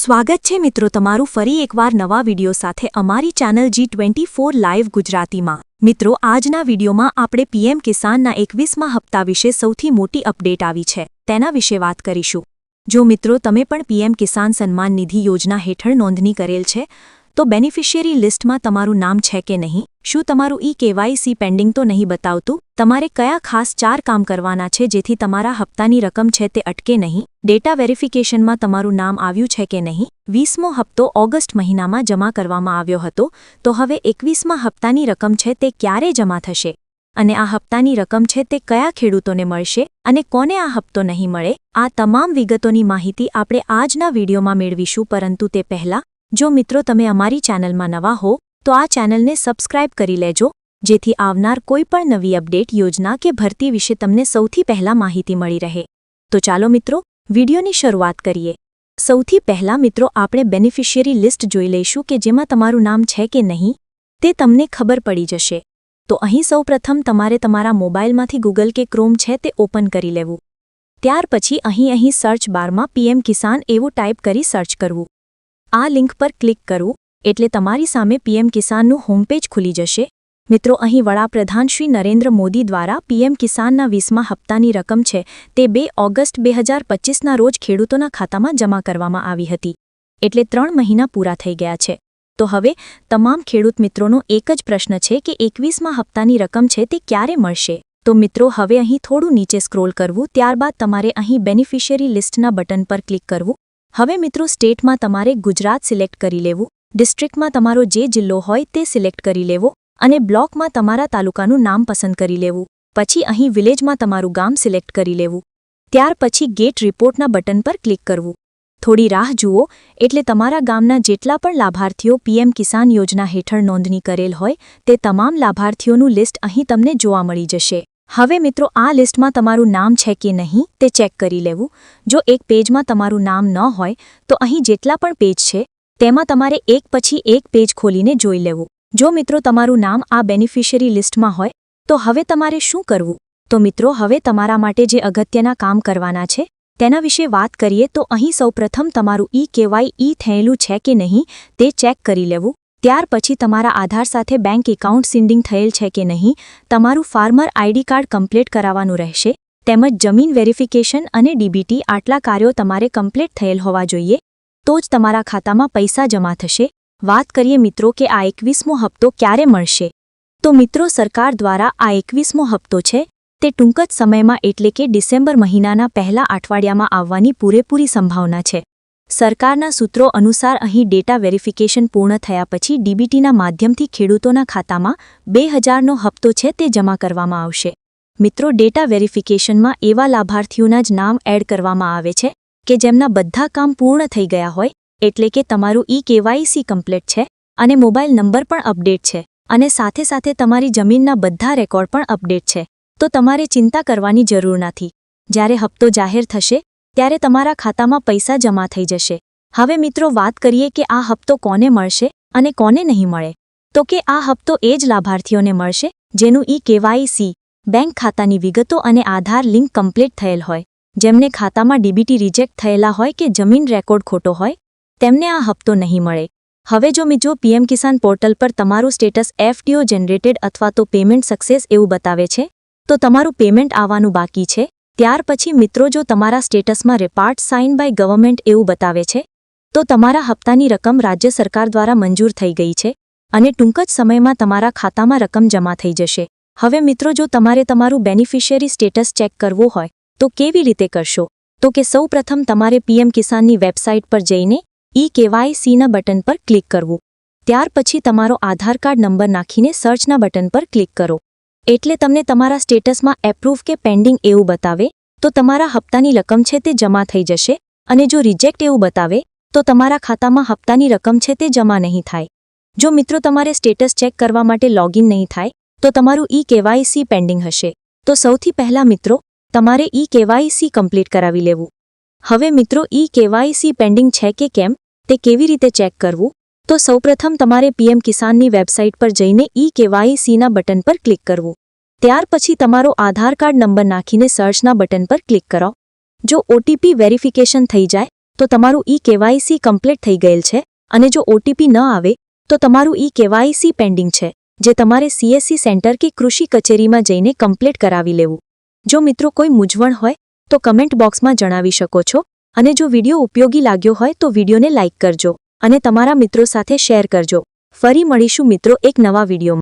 સ્વાગત છે મિત્રો તમારું ફરી એકવાર નવા વીડિયો સાથે અમારી channel G twenty four live ગુજરાતીમાં. મિત્રો, આજના વિડીયોમાં આપણે પીએમ કિસાનના એકવીસમાં હપ્તા વિશે સૌથી મોટી અપડેટ આવી છે. તેના વિશે વાત કરીશું. જો મિત્રો, તમે પણ પીએમ કિસાન સન્માન નિધિ યોજના હેઠળ નોંધણી કરેલ છે તો બેનિફિશિયરી લિસ્ટમાં તમારું નામ છે કે નહીં? શું તમારું ઈ કેવાયસી પેન્ડિંગ તો નહીં બતાવતું? તમારે કયા ખાસ ચાર કામ કરવાના છે જેથી તમારા હપ્તાની રકમ છે તે અટકે નહીં? ડેટા વેરિફિકેશનમાં તમારું નામ આવ્યું છે કે નહીં? વીસમો હપ્તો ઓગસ્ટ મહિનામાં જમા કરવામાં આવ્યો હતો, તો હવે એકવીસમાં હપ્તાની રકમ છે તે ક્યારે જમા થશે? અને આ હપ્તાની રકમ છે તે કયા ખેડૂતોને મળશે? અને કોને આ હપ્તો નહીં મળે? આ તમામ વિગતોની માહિતી આપણે આજના વિડીયોમાં મેળવીશું, પરંતુ તે પહેલાં જો મિત્રો તમે અમારી ચેનલમાં નવા હો, તો આ ચેનલને સબસ્ક્રાઇબ કરી લેજો, જેથી આવનાર કોઈપણ નવી અપડેટ, યોજના કે ભરતી વિશે તમને સૌથી પહેલા માહિતી મળી રહે. તો ચાલો મિત્રો, વિડીયોની શરૂઆત કરીએ. સૌથી પહેલા મિત્રો, આપણે બેનિફિશિયરી લિસ્ટ જોઈ લઈશું કે જેમાં તમારું નામ છે કે નહીં, તે તમને ખબર પડી જશે. તો અહીં સૌપ્રથમ તમારે તમારા મોબાઈલમાંથી ગૂગલ કે ક્રોમ છે તે ઓપન કરી લેવું. ત્યાર પછી અહીં અહીં સર્ચ બારમાં પીએમ કિસાન એવું ટાઈપ કરી સર્ચ કરવું. આ લિંક પર ક્લિક કરવું એટલે તમારી સામે પીએમ કિસાનનું હોમપેજ ખુલી જશે. મિત્રો, અહીં વડાપ્રધાન શ્રી નરેન્દ્ર મોદી દ્વારા પીએમ કિસાનના વીસમા હપ્તાની રકમ છે, તે બે ઓગસ્ટ બે હજાર પચીસના રોજ ખેડૂતોના ખાતામાં જમા કરવામાં આવી હતી. એટલે ત્રણ મહિના પૂરા થઈ ગયા છે. તો હવે, તમામ ખેડૂત મિત્રોનો એક જ પ્રશ્ન છે કે એકવીસમાં હપ્તાની રકમ છે તે ક્યારે મળશે? તો મિત્રો, હવે અહીં થોડું નીચે સ્ક્રોલ કરવું, ત્યારબાદ તમારે અહીં બેનિફિશિયરી લિસ્ટના બટન પર ક્લિક કરવું. હવે મિત્રો સ્ટેટમાં તમારે ગુજરાત સિલેક્ટ કરી લેવું, ડિસ્ટ્રિક્ટમાં તમારો જે જિલ્લો હોય તે સિલેક્ટ કરી લેવો અને બ્લોકમાં તમારા તાલુકાનું નામ પસંદ કરી લેવું. પછી અહીં વિલેજમાં તમારું ગામ સિલેક્ટ કરી લેવું. ત્યાર પછી ગેટ રિપોર્ટના બટન પર ક્લિક કરવું. થોડી રાહ જુઓ, એટલે તમારા ગામના જેટલા પણ લાભાર્થીઓ પીએમ કિસાન યોજના હેઠળ નોંધણી કરેલ હોય, તે તમામ લાભાર્થીઓનું લિસ્ટ અહીં તમને જોવા મળી જશે. હવે મિત્રો, આ લિસ્ટમાં તમારું નામ છે કે નહીં તે ચેક કરી લેવું. જો એક પેજમાં તમારું નામ ન હોય, તો અહીં જેટલા પણ પેજ છે, તેમાં તમારે એક પછી એક પેજ ખોલીને જોઈ લેવું. જો મિત્રો, તમારું નામ આ બેનિફિશિયરી લિસ્ટમાં હોય, તો હવે તમારે શું કરવું? તો મિત્રો, હવે તમારા માટે જે અગત્યના કામ કરવાના છે, તેના વિશે વાત કરીએ તો અહીં સૌપ્રથમ તમારું ઈ કેવાય ઈ થયેલું છે કે નહીં તે ચેક કરી લેવું. ત્યાર પછી તમારા આધાર સાથે બેંક એકાઉન્ટ સિન્ડિંગ થયેલ છે કે નહીં, તમારું ફાર્મર આઈડી કાર્ડ કમ્પ્લીટ કરાવવાનું રહેશે, તેમજ જમીન વેરિફિકેશન અને ડીબીટી આટલા કાર્યો તમારે કમ્પ્લીટ થયેલ હોવા જોઈએ, તો જ તમારા ખાતામાં પૈસા જમા થશે. વાત કરીએ મિત્રો કે આ એકવીસમો હપ્તો ક્યારે મળશે? તો મિત્રો સરકાર દ્વારા આ એકવીસમો હપ્તો છે, તે ટૂંક જ સમયમાં એટલે કે ડિસેમ્બર મહિનાના પહેલા અઠવાડિયામાં આવવાની પૂરેપૂરી સંભાવના છે. સરકારના સૂત્રો અનુસાર અહીં ડેટા વેરિફિકેશન પૂર્ણ થયા પછી ડીબીટીના માધ્યમથી ખેડૂતોના ખાતામાં બે હજારનો હપ્તો છે તે જમા કરવામાં આવશે. મિત્રો, ડેટા વેરિફિકેશનમાં એવા લાભાર્થીઓના જ નામ એડ કરવામાં આવે છે કે જેમના બધા કામ પૂર્ણ થઈ ગયા હોય, એટલે કે તમારું ઈ કેવાયસી કમ્પ્લીટ છે અને મોબાઈલ નંબર પણ અપડેટ છે અને સાથે સાથે તમારી જમીનના બધા રેકોર્ડ પણ અપડેટ છે. તો તમારે ચિંતા કરવાની જરૂર નથી. જ્યારે હપ્તો જાહેર થશે ત્યારે તમારા ખાતામાં પૈસા જમા થઈ જશે. હવે મિત્રો વાત કરીએ કે આ હપ્તો કોને મળશે અને કોને નહીં મળે. તો કે આ હપ્તો એ જ લાભાર્થીઓને મળશે, જેનું ઈ કેવાયસી બેંક ખાતાની વિગતો અને આધાર લિંક કમ્પ્લીટ થયેલ હોય. જેમને ખાતામાં ડીબીટી રિજેક્ટ થયેલા હોય કે જમીન રેકોર્ડ ખોટો હોય, તેમને આ હપ્તો નહીં મળે. હવે જો મિત્રો પીએમ કિસાન પોર્ટલ પર તમારું સ્ટેટસ એફટીઓ જનરેટેડ અથવા તો પેમેન્ટ સક્સેસ એવું બતાવે છે, તો તમારું પેમેન્ટ આવવાનું બાકી છે. ત્યાર પછી મિત્રો જો તમારા સ્ટેટસમાં રિપાર્ટ સાઇન બાય ગવર્મેન્ટ એવું બતાવે છે, તો તમારા હપ્તાની રકમ રાજ્ય સરકાર દ્વારા મંજૂર થઈ ગઈ છે અને ટૂંક જ સમયમાં તમારા ખાતામાં રકમ જમા થઈ જશે. હવે મિત્રો જો તમારે તમારું બેનિફિશિયરી સ્ટેટસ ચેક કરવું હોય, તો કેવી રીતે કરશો? તો કે સૌપ્રથમ તમારે પીએમ કિસાનની વેબસાઇટ પર જઈને ઈ કેવાયસીના બટન પર ક્લિક કરવું. ત્યાર પછી તમારો આધાર કાર્ડ નંબર નાખીને સર્ચના બટન પર ક્લિક કરો. એટલે તમને તમારા સ્ટેટસમાં એપ્રૂવ કે પેન્ડિંગ એવું બતાવે, તો તમારા હપ્તાની રકમ છે તે જમા થઈ જશે, અને જો રિજેક્ટ એવું બતાવે, તો તમારા ખાતામાં હપ્તાની રકમ છે તે જમા નહીં થાય. જો મિત્રો તમારે સ્ટેટસ ચેક કરવા માટે લોગિન નહીં થાય, તો તમારું ઈ કેવાયસી પેન્ડિંગ હશે. તો સૌથી પહેલા મિત્રો, તમારે ઈ કેવાયસી કમ્પ્લીટ કરાવી લેવું. હવે મિત્રો, ઈ કેવાયસી પેન્ડિંગ છે કે કેમ, તે કેવી રીતે ચેક કરવું? તો સૌપ્રથમ તમારે પીએમ કિસાનની વેબસાઇટ પર જઈને ઈ કેવાયસીના બટન પર ક્લિક કરવું. ત્યાર પછી તમારો આધાર કાર્ડ નંબર નાખીને સર્ચના બટન પર ક્લિક કરો. જો ઓટીપી વેરિફિકેશન થઈ જાય, તો તમારું ઈ કેવાયસી કમ્પ્લીટ થઈ ગયેલ છે અને જો ઓટીપી ન આવે, તો તમારું ઈ કેવાયસી પેન્ડિંગ છે, જે તમારે સીએસસી સેન્ટર કે કૃષિ કચેરીમાં જઈને કમ્પ્લીટ કરાવી લેવું. જો મિત્રો કોઈ મૂંઝવણ હોય, તો કમેન્ટ બોક્સમાં જણાવી શકો છો અને જો વીડિયો ઉપયોગી લાગ્યો હોય, તો વિડીયોને લાઇક કરજો. અને તમારા મિત્રો સાથે શેર કરજો. ફરી મળીશું મિત્રો એક નવા વિડીયોમાં.